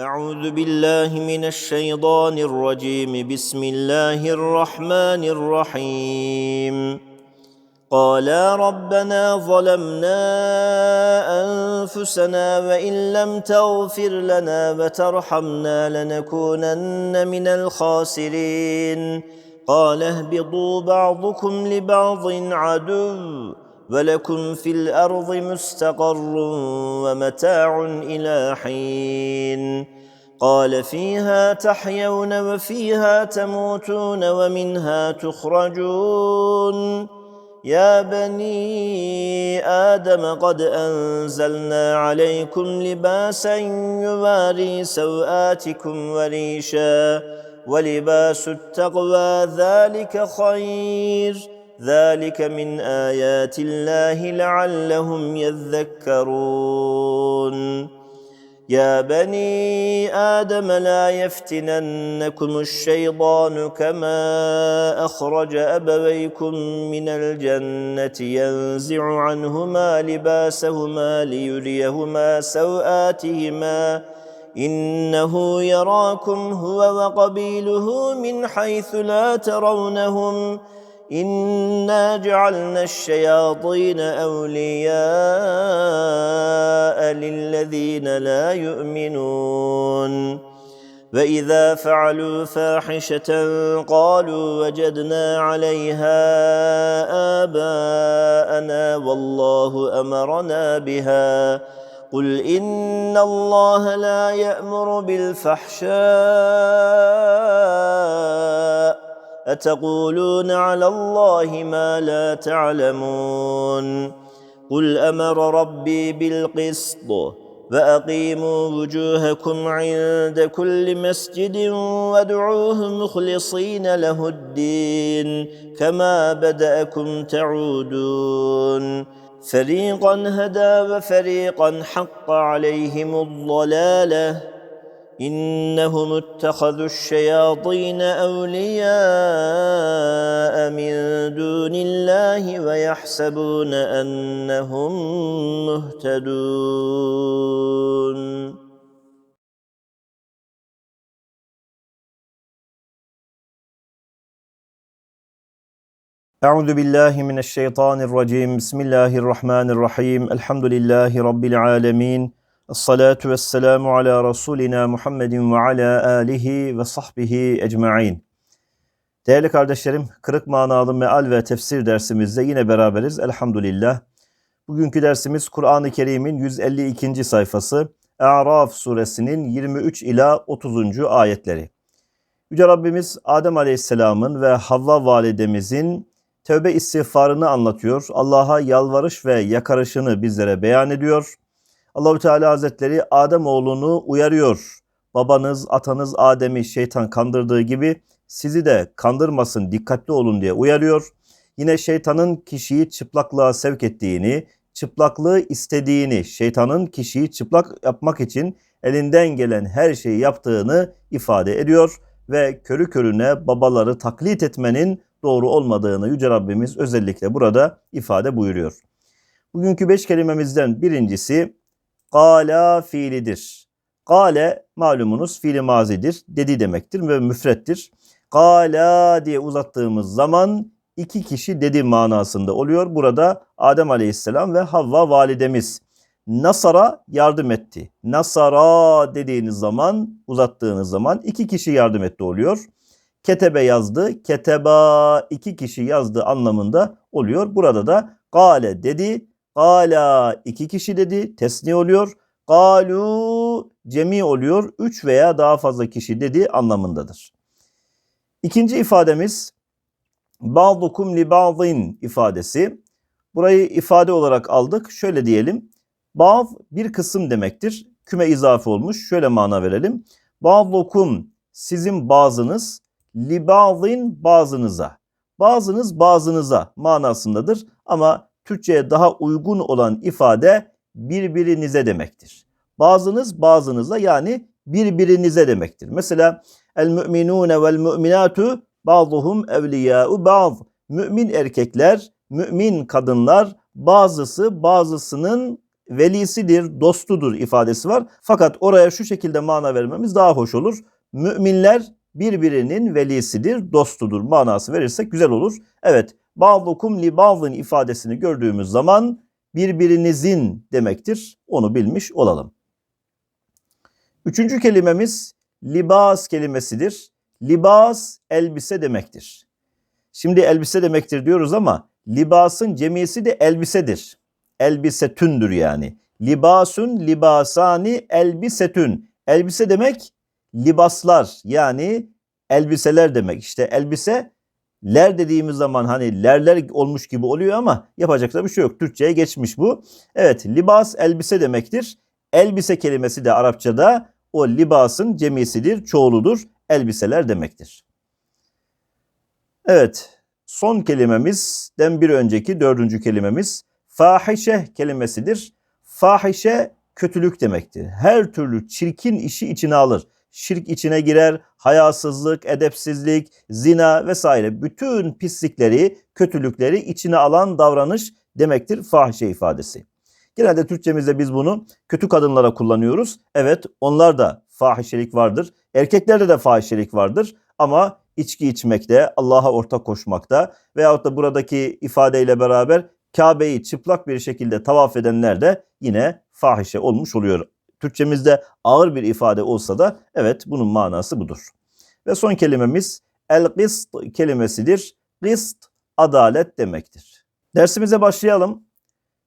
أعوذ بالله من الشيطان الرجيم. بسم الله الرحمن الرحيم. قالا ربنا ظلمنا أنفسنا وإن لم تغفر لنا وترحمنا لنكونن من الخاسرين. قال اهبطوا بعضكم لبعض عدو. ولكم في الأرض مستقر ومتاع إلى حين قال فيها تحيون وفيها تموتون ومنها تخرجون يا بني آدم قد أنزلنا عليكم لباسا يواري سوآتكم وريشا ولباس التقوى ذلك خير ذلك من آيات الله لعلهم يذكرون. يا بني آدم لا يفتننكم الشيطان كما أخرج أبويكم من الجنة ينزع عنهما لباسهما ليريهما سوآتهما. إنه يراكم هو وقبيله من حيث لا ترونهم. إنا جعلنا الشياطين أولياء للذين لا يؤمنون وإذا فعلوا فاحشة قالوا وجدنا عليها آباءنا والله أمرنا بها قل إن الله لا يأمر بالفحشاء أتقولون على الله ما لا تعلمون؟ قل أمر ربي بالقسط وأقيموا وجوهكم عند كل مسجد وادعوه مخلصين له الدين كما بدأكم تعودون. فريقا هدى وفريقا حق عليهم الضلالة. انهم اتخذوا الشياطين اولياء من دون الله ويحسبون انهم مهتدون Euzu billahi mineşşeytanirracim. Bismillahirrahmanirrahim. Elhamdülillahi rabbil alamin. Essalatu vesselamu ala rasulina Muhammedin ve ala alihi ve sahbihi ecmaîn. Değerli kardeşlerim, kırık manalı meal ve tefsir dersimizde yine beraberiz elhamdülillah. Bugünkü dersimiz Kur'an-ı Kerim'in 152. sayfası A'raf suresinin 23 ila 30. ayetleri. Yüce Rabbimiz Adem Aleyhisselam'ın ve Havva validemizin tövbe istiğfarını anlatıyor. Allah'a yalvarış ve yakarışını bizlere beyan ediyor. Allahü Teala Hazretleri Adem oğlunu uyarıyor. Babanız, atanız Adem'i şeytan kandırdığı gibi sizi de kandırmasın, dikkatli olun diye uyarıyor. Yine şeytanın kişiyi çıplaklığa sevk ettiğini, çıplaklığı istediğini, şeytanın kişiyi çıplak yapmak için elinden gelen her şeyi yaptığını ifade ediyor ve körü körüne babaları taklit etmenin doğru olmadığını Yüce Rabbimiz özellikle burada ifade buyuruyor. Bugünkü beş kelimemizden birincisi Gala fiilidir. Gale malumunuz fiili mazidir, dedi demektir ve müfrettir. Gala diye uzattığımız zaman iki kişi dedi manasında oluyor. Burada Adem Aleyhisselam ve Havva validemiz. Nasara yardım etti. Nasara dediğiniz zaman, uzattığınız zaman iki kişi yardım etti oluyor. Ketebe yazdı, keteba iki kişi yazdı anlamında oluyor. Burada da gale dedi, Gala iki kişi dedi. Tesni oluyor. Galu cemi oluyor. Üç veya daha fazla kişi dedi anlamındadır. İkinci ifademiz Ba'dukum li ba'din ifadesi. Burayı ifade olarak aldık. Şöyle diyelim. Ba'd bir kısım demektir. Küme izafe olmuş. Şöyle mana verelim. Ba'dukum sizin bazınız li ba'din bazınıza. Bazınız bazınıza manasındadır. Ama Türkçe'ye daha uygun olan ifade birbirinize demektir. Bazınız bazınıza yani birbirinize demektir. Mesela el müminune vel müminatu ba'duhum evliya'u ba'd. Mümin erkekler, mümin kadınlar bazısı bazısının velisidir, dostudur ifadesi var. Fakat oraya şu şekilde mana vermemiz daha hoş olur. Müminler birbirinin velisidir, dostudur manası verirsek güzel olur. Evet, ba'dukum li ba'dın ifadesini gördüğümüz zaman birbirinizin demektir. Onu bilmiş olalım. Üçüncü kelimemiz libas kelimesidir. Libas elbise demektir. Şimdi elbise demektir diyoruz ama libasın cemisi de elbisedir. Elbisetündür yani. Libasun libasani elbisetün. Elbise demek libaslar yani elbiseler demek. İşte elbise ler dediğimiz zaman hani lerler olmuş gibi oluyor ama yapacak da bir şey yok. Türkçe'ye geçmiş bu. Evet libas elbise demektir. Elbise kelimesi de Arapçada o libasın cemisidir, çoğuludur. Elbiseler demektir. Evet son kelimemizden bir önceki dördüncü kelimemiz fahişe kelimesidir. Fahişe kötülük demektir. Her türlü çirkin işi içine alır. Şirk içine girer, hayasızlık, edepsizlik, zina vesaire bütün pislikleri, kötülükleri içine alan davranış demektir fahişe ifadesi. Genelde Türkçemizde biz bunu kötü kadınlara kullanıyoruz. Evet onlar da fahişelik vardır. Erkeklerde de fahişelik vardır ama içki içmekte, Allah'a ortak koşmakta veyahut da buradaki ifadeyle beraber Kabe'yi çıplak bir şekilde tavaf edenler de yine fahişe olmuş oluyor. Türkçemizde ağır bir ifade olsa da evet bunun manası budur. Ve son kelimemiz el-gist kelimesidir. Gist adalet demektir. Dersimize başlayalım.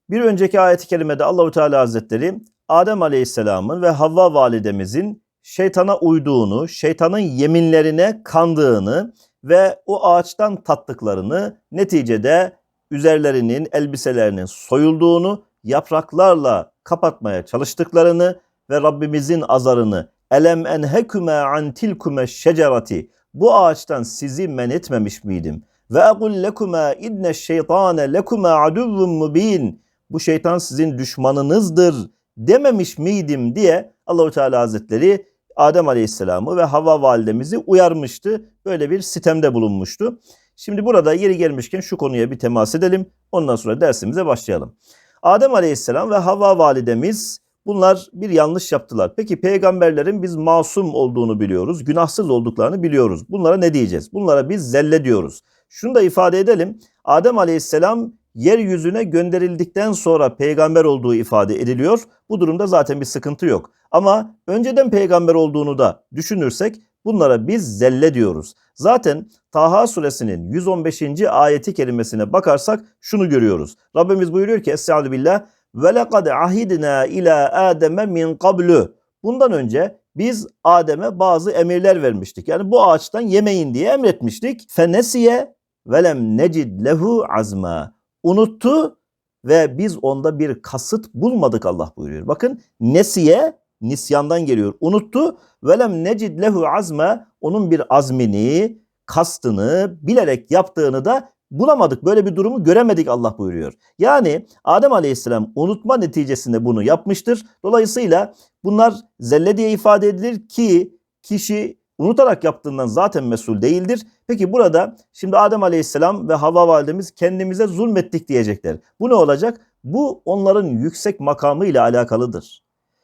Bir önceki ayet-i kerimede Allahu Teala Hazretleri Adem Aleyhisselam'ın ve Havva validemizin şeytana uyduğunu, şeytanın yeminlerine kandığını ve o ağaçtan tattıklarını neticede üzerlerinin, elbiselerinin soyulduğunu, yapraklarla kapatmaya çalıştıklarını ve Rabbimizin azarını elem enhekume an tilkume şecerati bu ağaçtan sizi men etmemiş miydim? Ve ekul lekuma inne şeytane lekuma aduvvun mubin bu şeytan sizin düşmanınızdır dememiş miydim diye Allahu Teala Hazretleri Adem Aleyhisselam'ı ve Havva validemizi uyarmıştı. Böyle bir sitemde bulunmuştu. Şimdi burada yeri gelmişken şu konuya bir temas edelim. Ondan sonra dersimize başlayalım. Adem Aleyhisselam ve Havva validemiz bunlar bir yanlış yaptılar. Peki peygamberlerin biz masum olduğunu biliyoruz, günahsız olduklarını biliyoruz. Bunlara ne diyeceğiz? Bunlara biz zelle diyoruz. Şunu da ifade edelim. Adem Aleyhisselam yeryüzüne gönderildikten sonra peygamber olduğu ifade ediliyor. Bu durumda zaten bir sıkıntı yok. Ama önceden peygamber olduğunu da düşünürsek bunlara biz zelle diyoruz. Zaten Taha suresinin 115. ayeti kerimesine bakarsak şunu görüyoruz. Rabbimiz buyuruyor ki Estaizu billah ve lekad ahidna ila Adem'e min qablu. Bundan önce biz Adem'e bazı emirler vermiştik. Yani bu ağaçtan yemeyin diye emretmiştik. Fenesiye velem necid lehu azma. Unuttu ve biz onda bir kasıt bulmadık Allah buyuruyor. Bakın nesiye nisyandan geliyor. Unuttu velem necid lehu azma onun bir azmini, kastını bilerek yaptığını da bulamadık. Böyle bir durumu göremedik Allah buyuruyor. Yani Adem Aleyhisselam unutma neticesinde bunu yapmıştır. Dolayısıyla bunlar zelle diye ifade edilir ki kişi unutarak yaptığından zaten mesul değildir. Peki burada şimdi Adem Aleyhisselam ve Havva validemiz kendimize zulmettik diyecekler. Bu ne olacak? Bu onların yüksek makamı ile alakalıdır.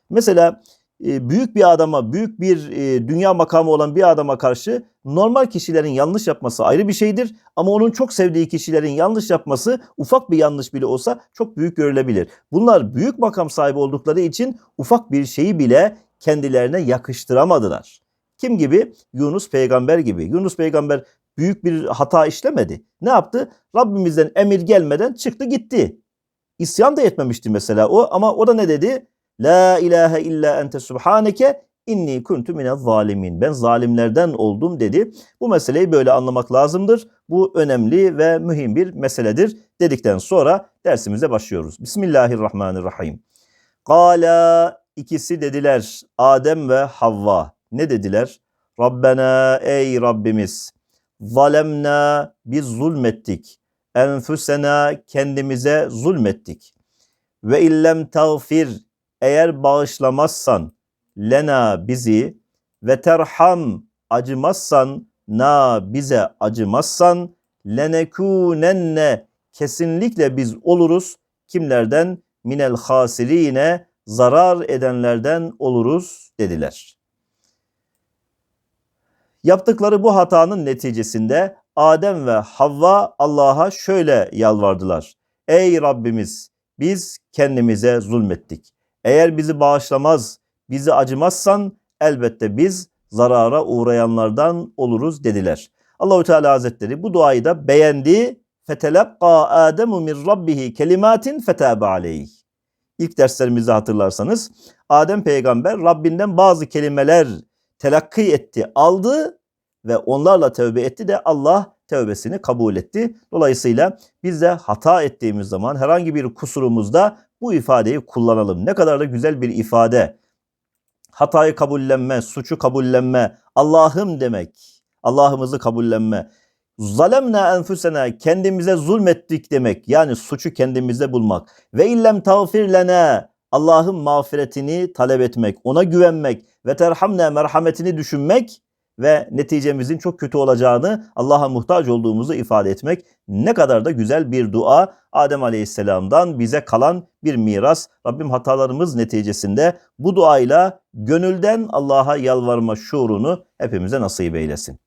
Mesela e, büyük bir adama, büyük bir e, dünya makamı olan bir adama karşı normal kişilerin yanlış yapması ayrı bir şeydir. Ama onun çok sevdiği kişilerin yanlış yapması ufak bir yanlış bile olsa çok büyük görülebilir. Bunlar büyük makam sahibi oldukları için ufak bir şeyi bile kendilerine yakıştıramadılar. Kim gibi? Yunus peygamber gibi. Yunus peygamber büyük bir hata işlemedi. Ne yaptı? Rabbimizden emir gelmeden çıktı gitti. İsyan da etmemişti mesela o ama o da ne dedi? La ilahe illa ente subhaneke inni kuntu minez zalimin. Ben zalimlerden oldum dedi. Bu meseleyi böyle anlamak lazımdır. Bu önemli ve mühim bir meseledir dedikten sonra dersimize başlıyoruz. Bismillahirrahmanirrahim. Kala ikisi dediler Adem ve Havva. Ne dediler? Rabbena ey Rabbimiz zalemna biz zulmettik. Enfüsena kendimize zulmettik. Ve illem tağfir eğer bağışlamazsan lena bizi ve terham acımazsan na bize acımazsan lenekunenne kesinlikle biz oluruz kimlerden minel hasirine zarar edenlerden oluruz dediler. Yaptıkları bu hatanın neticesinde Adem ve Havva Allah'a şöyle yalvardılar. Ey Rabbimiz biz kendimize zulmettik. Eğer bizi bağışlamaz, bizi acımazsan elbette biz zarara uğrayanlardan oluruz dediler. Allahu Teala Hazretleri bu duayı da beğendi. Fetelakka Ademu min rabbihi kelimatin fetabe aleyh. İlk derslerimizde hatırlarsanız Adem peygamber Rabbinden bazı kelimeler telakki etti, aldı ve onlarla tövbe etti de Allah tövbesini kabul etti. Dolayısıyla biz de hata ettiğimiz zaman herhangi bir kusurumuzda bu ifadeyi kullanalım. Ne kadar da güzel bir ifade. Hatayı kabullenme, suçu kabullenme, Allah'ım demek. Allah'ımızı kabullenme. Zalemna enfusena kendimize zulmettik demek. Yani suçu kendimizde bulmak. Ve illem tağfir lena Allah'ın mağfiretini talep etmek, ona güvenmek ve terhamne merhametini düşünmek ve neticemizin çok kötü olacağını, Allah'a muhtaç olduğumuzu ifade etmek ne kadar da güzel bir dua. Adem Aleyhisselam'dan bize kalan bir miras. Rabbim hatalarımız neticesinde bu duayla gönülden Allah'a yalvarma şuurunu hepimize nasip eylesin.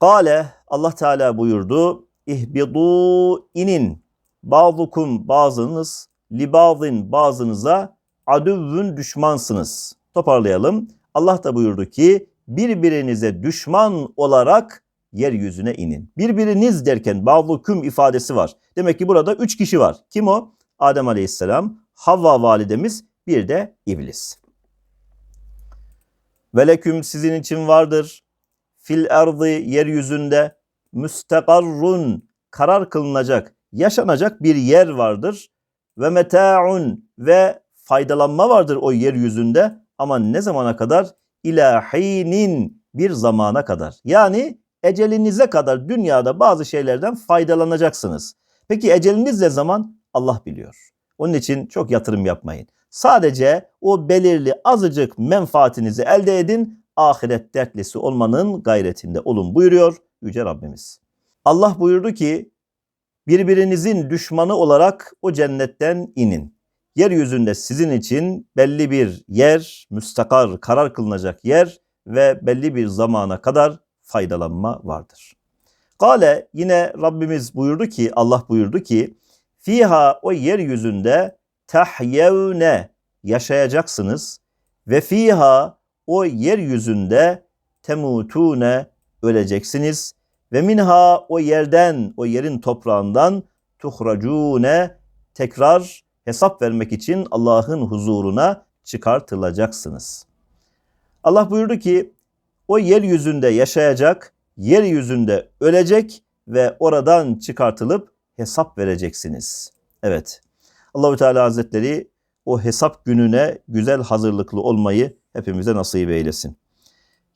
Kale Allah Teala buyurdu. İhbidu inin bazıkum bazınız libazin bazınıza adüvün düşmansınız. Toparlayalım. Allah da buyurdu ki birbirinize düşman olarak yeryüzüne inin. Birbiriniz derken bazıkum ifadesi var. Demek ki burada üç kişi var. Kim o? Adem Aleyhisselam, Havva validemiz, bir de iblis. Veleküm sizin için vardır. Fil erdi yeryüzünde müstekarrun karar kılınacak, yaşanacak bir yer vardır. Ve meta'un ve faydalanma vardır o yeryüzünde ama ne zamana kadar? İlahinin bir zamana kadar. Yani ecelinize kadar dünyada bazı şeylerden faydalanacaksınız. Peki eceliniz ne zaman? Allah biliyor. Onun için çok yatırım yapmayın. Sadece o belirli azıcık menfaatinizi elde edin. Ahiret dertlisi olmanın gayretinde olun buyuruyor Yüce Rabbimiz. Allah buyurdu ki birbirinizin düşmanı olarak o cennetten inin. Yeryüzünde sizin için belli bir yer, müstakar, karar kılınacak yer ve belli bir zamana kadar faydalanma vardır. Kale yine Rabbimiz buyurdu ki, Allah buyurdu ki, fiha o yeryüzünde tahyevne yaşayacaksınız ve fiha o yeryüzünde temutune öleceksiniz ve minha o yerden o yerin toprağından tuhracune tekrar hesap vermek için Allah'ın huzuruna çıkartılacaksınız. Allah buyurdu ki o yeryüzünde yaşayacak, yeryüzünde ölecek ve oradan çıkartılıp hesap vereceksiniz. Evet. Allahü Teala Hazretleri o hesap gününe güzel hazırlıklı olmayı hepimize nasip eylesin.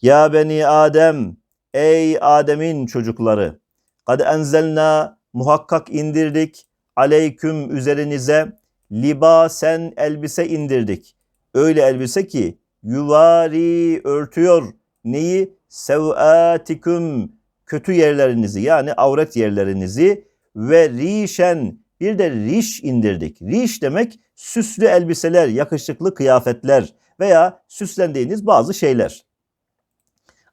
Ya beni Adem, ey Adem'in çocukları, kad enzelna muhakkak indirdik aleyküm üzerinize libasen elbise indirdik. Öyle elbise ki yuvari örtüyor neyi? Sevatikum kötü yerlerinizi yani avret yerlerinizi ve rişen bir de riş indirdik. Riş demek süslü elbiseler, yakışıklı kıyafetler veya süslendiğiniz bazı şeyler.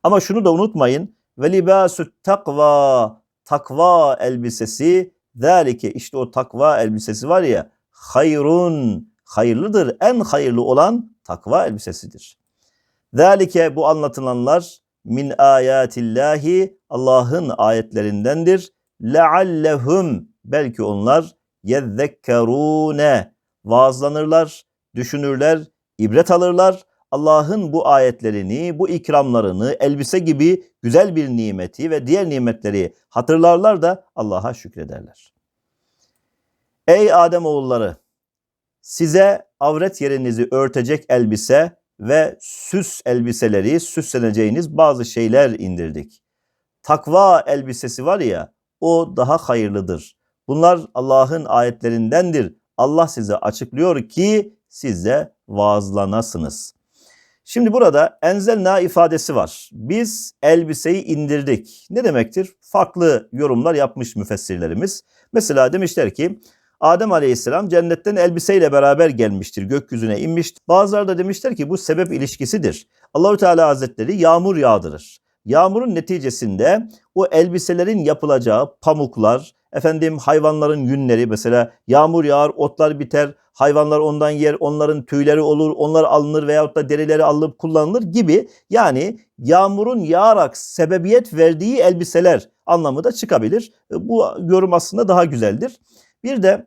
Ama şunu da unutmayın. Ve libasut takva takva elbisesi zalike işte o takva elbisesi var ya hayrun hayırlıdır. En hayırlı olan takva elbisesidir. Zalike bu anlatılanlar min ayatillahi Allah'ın ayetlerindendir. Leallehum belki onlar yezzekkerune vaazlanırlar, düşünürler, ibret alırlar. Allah'ın bu ayetlerini, bu ikramlarını, elbise gibi güzel bir nimeti ve diğer nimetleri hatırlarlar da Allah'a şükrederler. Ey Adem oğulları, size avret yerinizi örtecek elbise ve süs elbiseleri, süsleneceğiniz bazı şeyler indirdik. Takva elbisesi var ya, o daha hayırlıdır. Bunlar Allah'ın ayetlerindendir. Allah size açıklıyor ki siz de vaazlanasınız. Şimdi burada enzelna ifadesi var. Biz elbiseyi indirdik. Ne demektir? Farklı yorumlar yapmış müfessirlerimiz. Mesela demişler ki Adem Aleyhisselam cennetten elbiseyle beraber gelmiştir, gökyüzüne inmiştir. Bazıları da demişler ki bu sebep ilişkisidir. Allahü Teala Hazretleri yağmur yağdırır. Yağmurun neticesinde o elbiselerin yapılacağı pamuklar, efendim hayvanların yünleri mesela yağmur yağar, otlar biter, hayvanlar ondan yer, onların tüyleri olur, onlar alınır veyahut da derileri alınıp kullanılır gibi yani yağmurun yağarak sebebiyet verdiği elbiseler anlamı da çıkabilir. Bu yorum aslında daha güzeldir. Bir de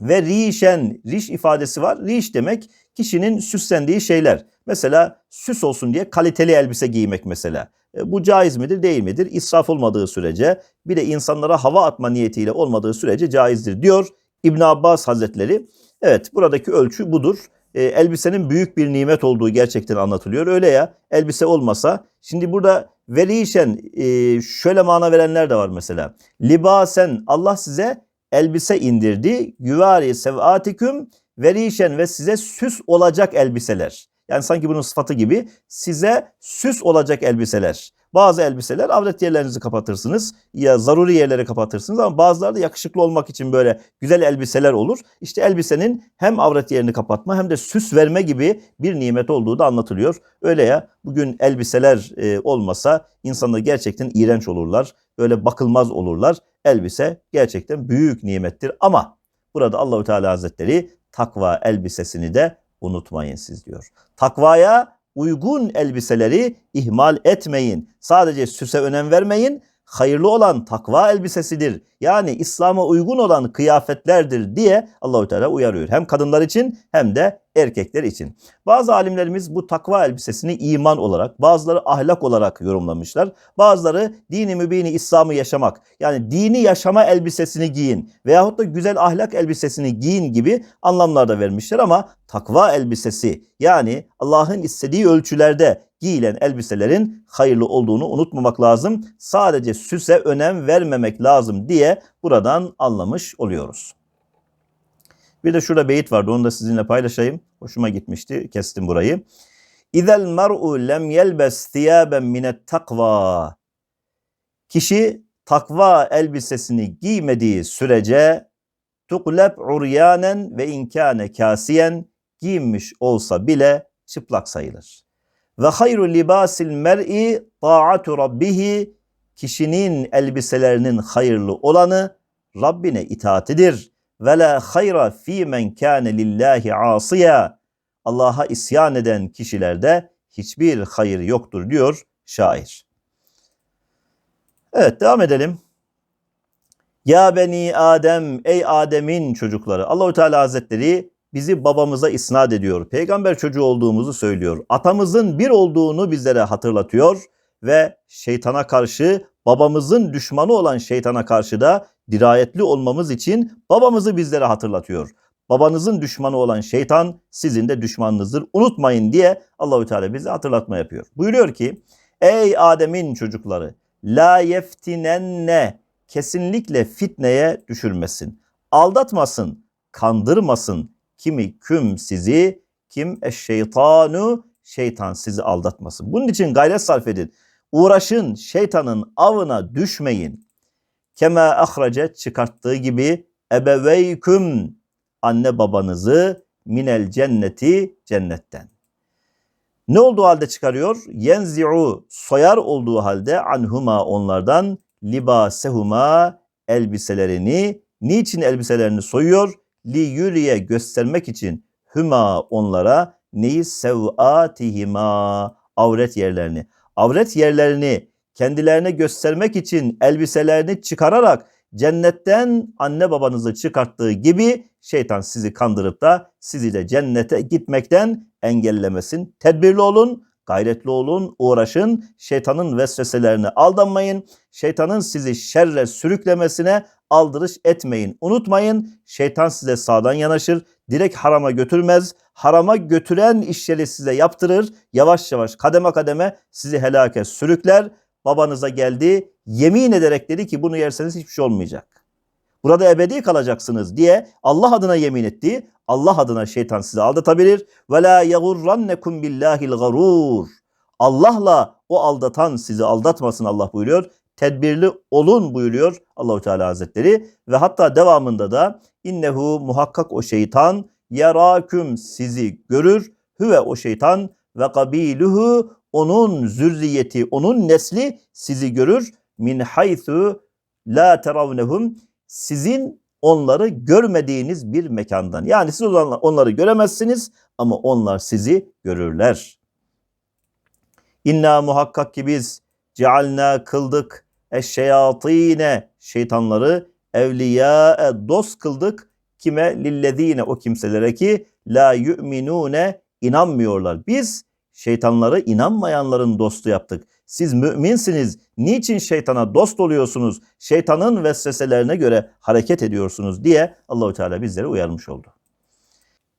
ve rişen, riş ifadesi var. Riş demek kişinin süslendiği şeyler. Mesela süs olsun diye kaliteli elbise giymek mesela. E, Bu caiz midir değil midir? İsraf olmadığı sürece bir de insanlara hava atma niyetiyle olmadığı sürece caizdir diyor İbn Abbas Hazretleri. Evet buradaki ölçü budur. E, elbisenin büyük bir nimet olduğu gerçekten anlatılıyor. Öyle ya elbise olmasa şimdi burada verişen e, şöyle mana verenler de var mesela. Libasen Allah size elbise indirdi. Yüvari sevatiküm verişen ve size süs olacak elbiseler. Yani sanki bunun sıfatı gibi size süs olacak elbiseler. Bazı elbiseler avret yerlerinizi kapatırsınız ya zaruri yerleri kapatırsınız ama bazıları da yakışıklı olmak için böyle güzel elbiseler olur. İşte elbisenin hem avret yerini kapatma hem de süs verme gibi bir nimet olduğu da anlatılıyor. Öyle ya bugün elbiseler e, olmasa insanlar gerçekten iğrenç olurlar. Böyle bakılmaz olurlar. Elbise gerçekten büyük nimettir ama burada Allahü Teala Hazretleri takva elbisesini de unutmayın siz diyor. Takvaya uygun elbiseleri ihmal etmeyin. Sadece süse önem vermeyin. Hayırlı olan takva elbisesidir. Yani İslam'a uygun olan kıyafetlerdir diye Allahü Teala uyarıyor. Hem kadınlar için hem de erkekler için. Bazı alimlerimiz bu takva elbisesini iman olarak, bazıları ahlak olarak yorumlamışlar. Bazıları dini mübini İslam'ı yaşamak, yani dini yaşama elbisesini giyin veyahut da güzel ahlak elbisesini giyin gibi anlamlar da vermişler ama takva elbisesi yani Allah'ın istediği ölçülerde giyilen elbiselerin hayırlı olduğunu unutmamak lazım. Sadece süse önem vermemek lazım diye buradan anlamış oluyoruz. Bir de şurada beyit vardı onu da sizinle paylaşayım. Hoşuma gitmişti. Kestim burayı. İzel mer'u lem yelbes thiyaben minet takva. Kişi takva elbisesini giymediği sürece tukleb uryanen ve inkâne kasiyen giyinmiş olsa bile çıplak sayılır. Ve hayru libasil mer'i ta'atu rabbihi kişinin elbiselerinin hayırlı olanı Rabbine itaatidir. Ve la hayra fi men kâne lillahi asiya. Allah'a isyan eden kişilerde hiçbir hayır yoktur diyor şair. Evet devam edelim. Ya beni Adem ey Adem'in çocukları. Allahü Teala Hazretleri bizi babamıza isnat ediyor. Peygamber çocuğu olduğumuzu söylüyor. Atamızın bir olduğunu bizlere hatırlatıyor ve şeytana karşı babamızın düşmanı olan şeytana karşı da dirayetli olmamız için babamızı bizlere hatırlatıyor. Babanızın düşmanı olan şeytan sizin de düşmanınızdır. Unutmayın diye Allahü Teala bize hatırlatma yapıyor. Buyuruyor ki: Ey Adem'in çocukları la yeftinenne kesinlikle fitneye düşürmesin. Aldatmasın, kandırmasın. Kimi küm sizi, kim eşşeytanu şeytan sizi aldatmasın. Bunun için gayret sarf edin. Uğraşın şeytanın avına düşmeyin. Kema ahrace çıkarttığı gibi ebeveyküm anne babanızı minel cenneti cennetten. Ne olduğu halde çıkarıyor? Yenzi'u soyar olduğu halde anhuma onlardan libasehuma elbiselerini niçin elbiselerini soyuyor? Li yürüye göstermek için hüma onlara neyi sev'atihima avret yerlerini. Avret yerlerini kendilerine göstermek için elbiselerini çıkararak cennetten anne babanızı çıkarttığı gibi şeytan sizi kandırıp da sizi de cennete gitmekten engellemesin. Tedbirli olun, gayretli olun, uğraşın. Şeytanın vesveselerine aldanmayın. Şeytanın sizi şerre sürüklemesine aldırış etmeyin. Unutmayın şeytan size sağdan yanaşır. Direkt harama götürmez. Harama götüren işleri size yaptırır. Yavaş yavaş kademe kademe sizi helake sürükler. Babanıza geldi. Yemin ederek dedi ki bunu yerseniz hiçbir şey olmayacak. Burada ebedi kalacaksınız diye Allah adına yemin etti. Allah adına şeytan sizi aldatabilir. Ve la yagurrannekum billahil garur. Allah'la o aldatan sizi aldatmasın Allah buyuruyor. Tedbirli olun buyuruyor Allahu Teala Hazretleri ve hatta devamında da innehu muhakkak o şeytan yaraküm sizi görür hüve o şeytan ve kabiluhu onun zürriyeti onun nesli sizi görür min haythu la teravnehum sizin onları görmediğiniz bir mekandan. Yani siz onları göremezsiniz ama onlar sizi görürler. İnna muhakkak ki biz cealna kıldık eşşeyatine şeytanları evliya dost kıldık kime lillezine o kimselere ki la yu'minune inanmıyorlar. Biz şeytanları inanmayanların dostu yaptık. Siz müminsiniz. Niçin şeytana dost oluyorsunuz? Şeytanın vesveselerine göre hareket ediyorsunuz diye Allahu Teala bizleri uyarmış oldu.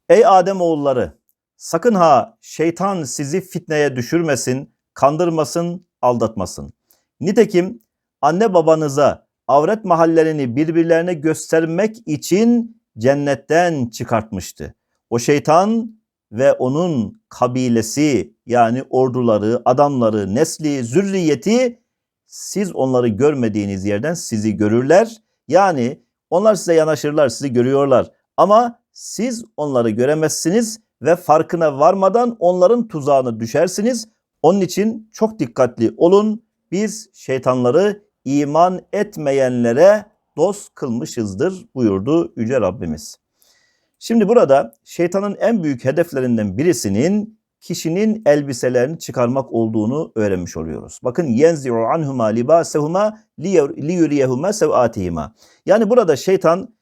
Ey Adem oğulları, sakın ha şeytan sizi fitneye düşürmesin, kandırmasın, aldatmasın. Nitekim anne babanıza avret mahallerini birbirlerine göstermek için cennetten çıkartmıştı. O şeytan ve onun kabilesi yani orduları, adamları, nesli, zürriyeti siz onları görmediğiniz yerden sizi görürler. Yani onlar size yanaşırlar, sizi görüyorlar ama siz onları göremezsiniz ve farkına varmadan onların tuzağına düşersiniz. Onun için çok dikkatli olun. Biz şeytanları iman etmeyenlere dost kılmışızdır buyurdu Yüce Rabbimiz. Şimdi burada şeytanın en büyük hedeflerinden birisinin kişinin elbiselerini çıkarmak olduğunu öğrenmiş oluyoruz. Bakın yenzi'u anhuma libasehuma liyuriyehuma sev'atihima. Yani burada şeytan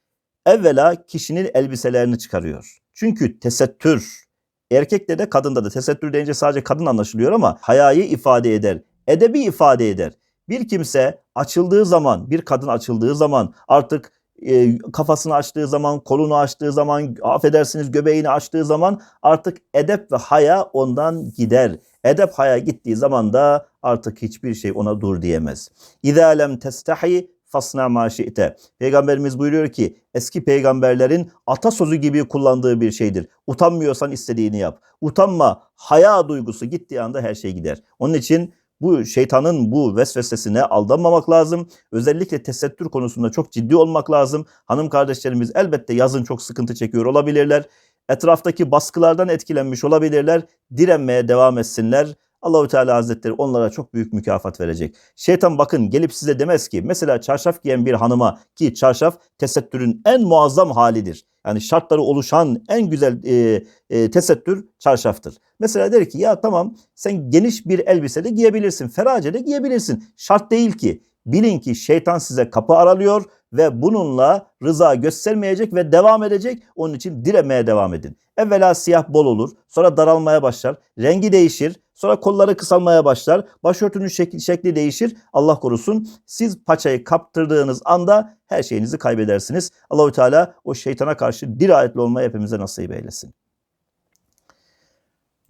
evvela kişinin elbiselerini çıkarıyor. Çünkü tesettür erkekte de kadında da tesettür deyince sadece kadın anlaşılıyor ama hayayı ifade eder, edebi ifade eder. Bir kimse açıldığı zaman, bir kadın açıldığı zaman artık e, kafasını açtığı zaman, kolunu açtığı zaman, affedersiniz göbeğini açtığı zaman artık edep ve haya ondan gider. Edep haya gittiği zaman da artık hiçbir şey ona dur diyemez. İzâ lem testahi fasna ma şi'te. Peygamberimiz buyuruyor ki eski peygamberlerin atasözü gibi kullandığı bir şeydir. Utanmıyorsan istediğini yap. Utanma, haya duygusu gittiği anda her şey gider. Onun için bu şeytanın bu vesvesesine aldanmamak lazım. Özellikle tesettür konusunda çok ciddi olmak lazım. Hanım kardeşlerimiz elbette yazın çok sıkıntı çekiyor olabilirler. Etraftaki baskılardan etkilenmiş olabilirler. Direnmeye devam etsinler. Allahu Teala Hazretleri onlara çok büyük mükafat verecek. Şeytan bakın gelip size demez ki mesela çarşaf giyen bir hanıma ki çarşaf tesettürün en muazzam halidir. Yani şartları oluşan en güzel e, e, tesettür çarşaftır. Mesela der ki ya tamam sen geniş bir elbise de giyebilirsin, ferace de giyebilirsin. Şart değil ki. Bilin ki şeytan size kapı aralıyor ve bununla rıza göstermeyecek ve devam edecek. Onun için diremeye devam edin. Evvela siyah bol olur, sonra daralmaya başlar, rengi değişir, sonra kolları kısalmaya başlar, başörtünün şekli, şekli değişir. Allah korusun siz paçayı kaptırdığınız anda her şeyinizi kaybedersiniz. Allahü Teala o şeytana karşı dirayetli olmayı hepimize nasip eylesin.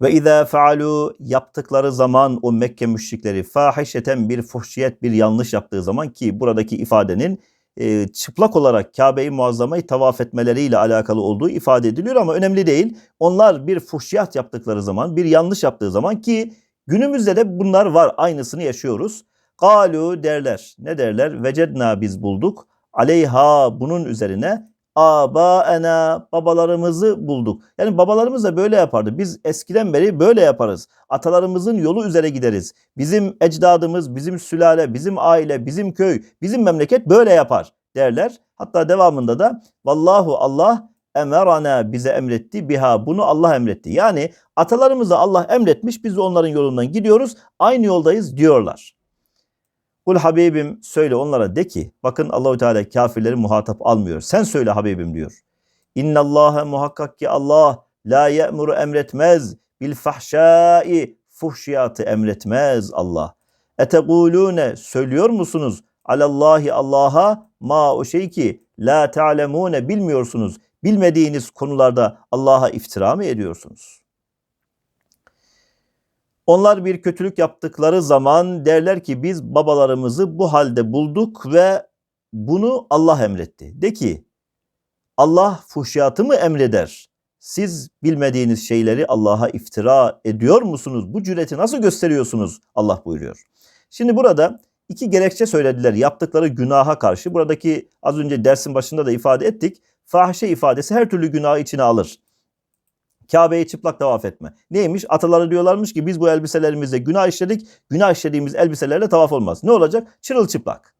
Ve izâ fealu yaptıkları zaman o Mekke müşrikleri fahişeten bir fuhşiyet bir yanlış yaptığı zaman ki buradaki ifadenin e, çıplak olarak Kabe-i Muazzama'yı tavaf etmeleriyle alakalı olduğu ifade ediliyor ama önemli değil. Onlar bir fuhşiyat yaptıkları zaman, bir yanlış yaptığı zaman ki günümüzde de bunlar var. Aynısını yaşıyoruz. Galu derler. Ne derler? Vecedna biz bulduk. Aleyha bunun üzerine abaena babalarımızı bulduk. Yani babalarımız da böyle yapardı. Biz eskiden beri böyle yaparız. Atalarımızın yolu üzere gideriz. Bizim ecdadımız, bizim sülale, bizim aile, bizim köy, bizim memleket böyle yapar derler. Hatta devamında da vallahu Allah emerana bize emretti biha bunu Allah emretti. Yani atalarımıza Allah emretmiş biz onların yolundan gidiyoruz aynı yoldayız diyorlar. Kul Habibim söyle onlara de ki bakın Allahü Teala kafirleri muhatap almıyor. Sen söyle Habibim diyor. İnna Allaha muhakkak ki Allah la ye'muru emretmez bil fahşai fuhşiyatı emretmez Allah. Etegulune söylüyor musunuz alallahi Allah'a ma o şey ki la ta'lemune bilmiyorsunuz. Bilmediğiniz konularda Allah'a iftira mı ediyorsunuz? Onlar bir kötülük yaptıkları zaman derler ki biz babalarımızı bu halde bulduk ve bunu Allah emretti. De ki Allah fuhşiyatı mı emreder? Siz bilmediğiniz şeyleri Allah'a iftira ediyor musunuz? Bu cüreti nasıl gösteriyorsunuz? Allah buyuruyor. Şimdi burada iki gerekçe söylediler yaptıkları günaha karşı. Buradaki az önce dersin başında da ifade ettik. Fahişe ifadesi her türlü günahı içine alır. Kabe'yi çıplak tavaf etme. Neymiş? Ataları diyorlarmış ki biz bu elbiselerimizle günah işledik. Günah işlediğimiz elbiselerle tavaf olmaz. Ne olacak? Çırılçıplak.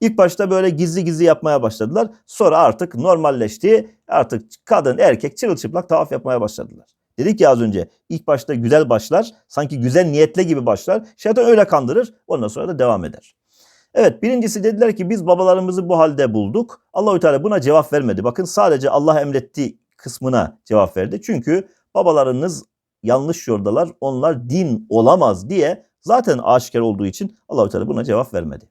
İlk başta böyle gizli gizli yapmaya başladılar. Sonra artık normalleşti. Artık kadın erkek çırılçıplak tavaf yapmaya başladılar. Dedik ya az önce ilk başta güzel başlar. Sanki güzel niyetle gibi başlar. Şeytan öyle kandırır. Ondan sonra da devam eder. Evet birincisi dediler ki biz babalarımızı bu halde bulduk. Allahü Teala buna cevap vermedi. Bakın sadece Allah emretti kısmına cevap verdi. Çünkü babalarınız yanlış yoldalar. Onlar din olamaz diye zaten aşikar olduğu için Allahü Teala buna cevap vermedi.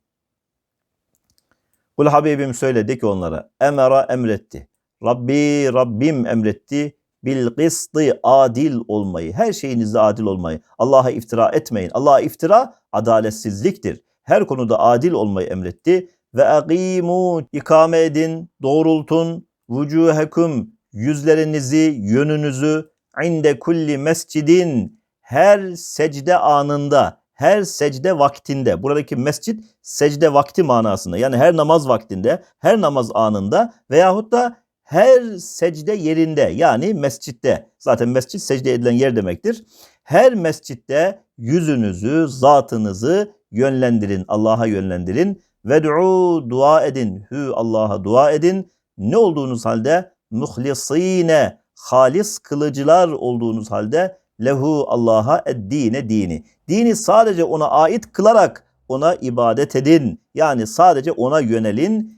Kul Habibim söyledi ki onlara emera emretti. Rabbi Rabbim emretti bil kıstı adil olmayı. Her şeyinizde adil olmayı. Allah'a iftira etmeyin. Allah'a iftira adaletsizliktir. Her konuda adil olmayı emretti. Ve agimu ikame edin, doğrultun, vucuhekum yüzlerinizi, yönünüzü inde kulli mescidin her secde anında, her secde vaktinde. Buradaki mescit secde vakti manasında. Yani her namaz vaktinde, her namaz anında veyahut da her secde yerinde yani mescitte. Zaten mescit secde edilen yer demektir. Her mescitte yüzünüzü, zatınızı yönlendirin, Allah'a yönlendirin. Ved'u dua edin, hü Allah'a dua edin. Ne olduğunuz halde muhlisine, halis kılıcılar olduğunuz halde lehu Allah'a eddine dini. Dini sadece ona ait kılarak ona ibadet edin. Yani sadece ona yönelin.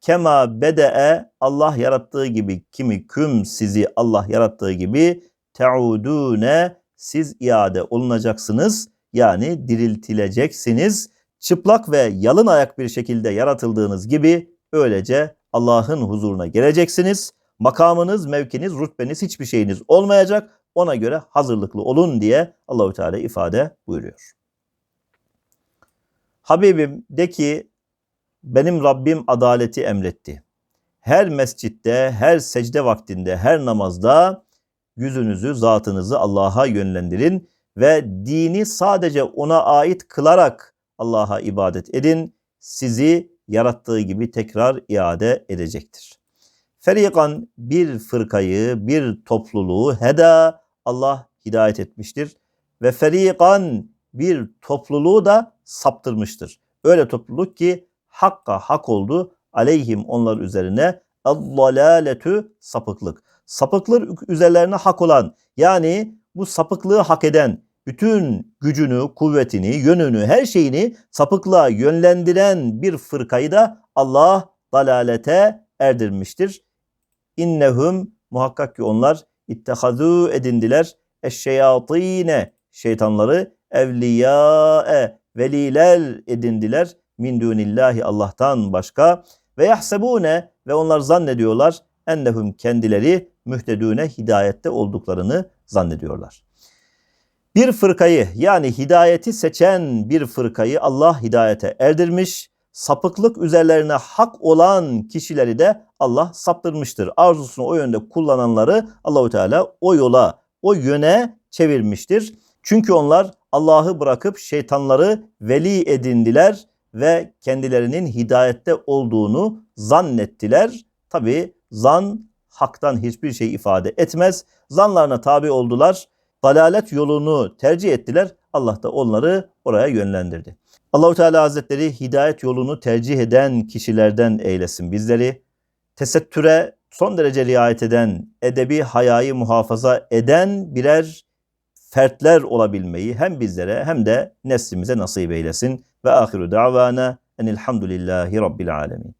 Kema bede'e Allah yarattığı gibi kimi küm sizi Allah yarattığı gibi teudune siz iade olunacaksınız. Yani diriltileceksiniz. Çıplak ve yalın ayak bir şekilde yaratıldığınız gibi öylece Allah'ın huzuruna geleceksiniz. Makamınız, mevkiniz, rütbeniz hiçbir şeyiniz olmayacak. Ona göre hazırlıklı olun diye Allahü Teala ifade buyuruyor. Habibim de ki benim Rabbim adaleti emretti. Her mescitte, her secde vaktinde, her namazda yüzünüzü, zatınızı Allah'a yönlendirin ve dini sadece ona ait kılarak Allah'a ibadet edin. Sizi yarattığı gibi tekrar iade edecektir. Ferikan bir fırkayı, bir topluluğu heda Allah hidayet etmiştir. Ve ferikan bir topluluğu da saptırmıştır. Öyle topluluk ki hakka hak oldu aleyhim onlar üzerine ad-dalaletü sapıklık. Sapıklık üzerlerine hak olan yani bu sapıklığı hak eden bütün gücünü, kuvvetini, yönünü, her şeyini sapıklığa yönlendiren bir fırkayı da Allah dalalete erdirmiştir. İnnehum muhakkak ki onlar ittehazû edindiler. Eşşeyatîne şeytanları evliyâe veliler edindiler. Min dunillahi Allah'tan başka. Ve yahsebune ve onlar zannediyorlar ennehum kendileri mühtedüne hidayette olduklarını zannediyorlar. Bir fırkayı yani hidayeti seçen bir fırkayı Allah hidayete erdirmiş, sapıklık üzerlerine hak olan kişileri de Allah saptırmıştır. Arzusunu o yönde kullananları Allahü Teala o yola, o yöne çevirmiştir. Çünkü onlar Allah'ı bırakıp şeytanları veli edindiler ve kendilerinin hidayette olduğunu zannettiler. Tabi zan haktan hiçbir şey ifade etmez. Zanlarına tabi oldular. Dalalet yolunu tercih ettiler. Allah da onları oraya yönlendirdi. Allahu Teala Hazretleri hidayet yolunu tercih eden kişilerden eylesin bizleri. Tesettüre son derece riayet eden, edebi hayayı muhafaza eden birer fertler olabilmeyi hem bizlere hem de neslimize nasip eylesin. Ve ahiru davana enilhamdülillahi rabbil alemin.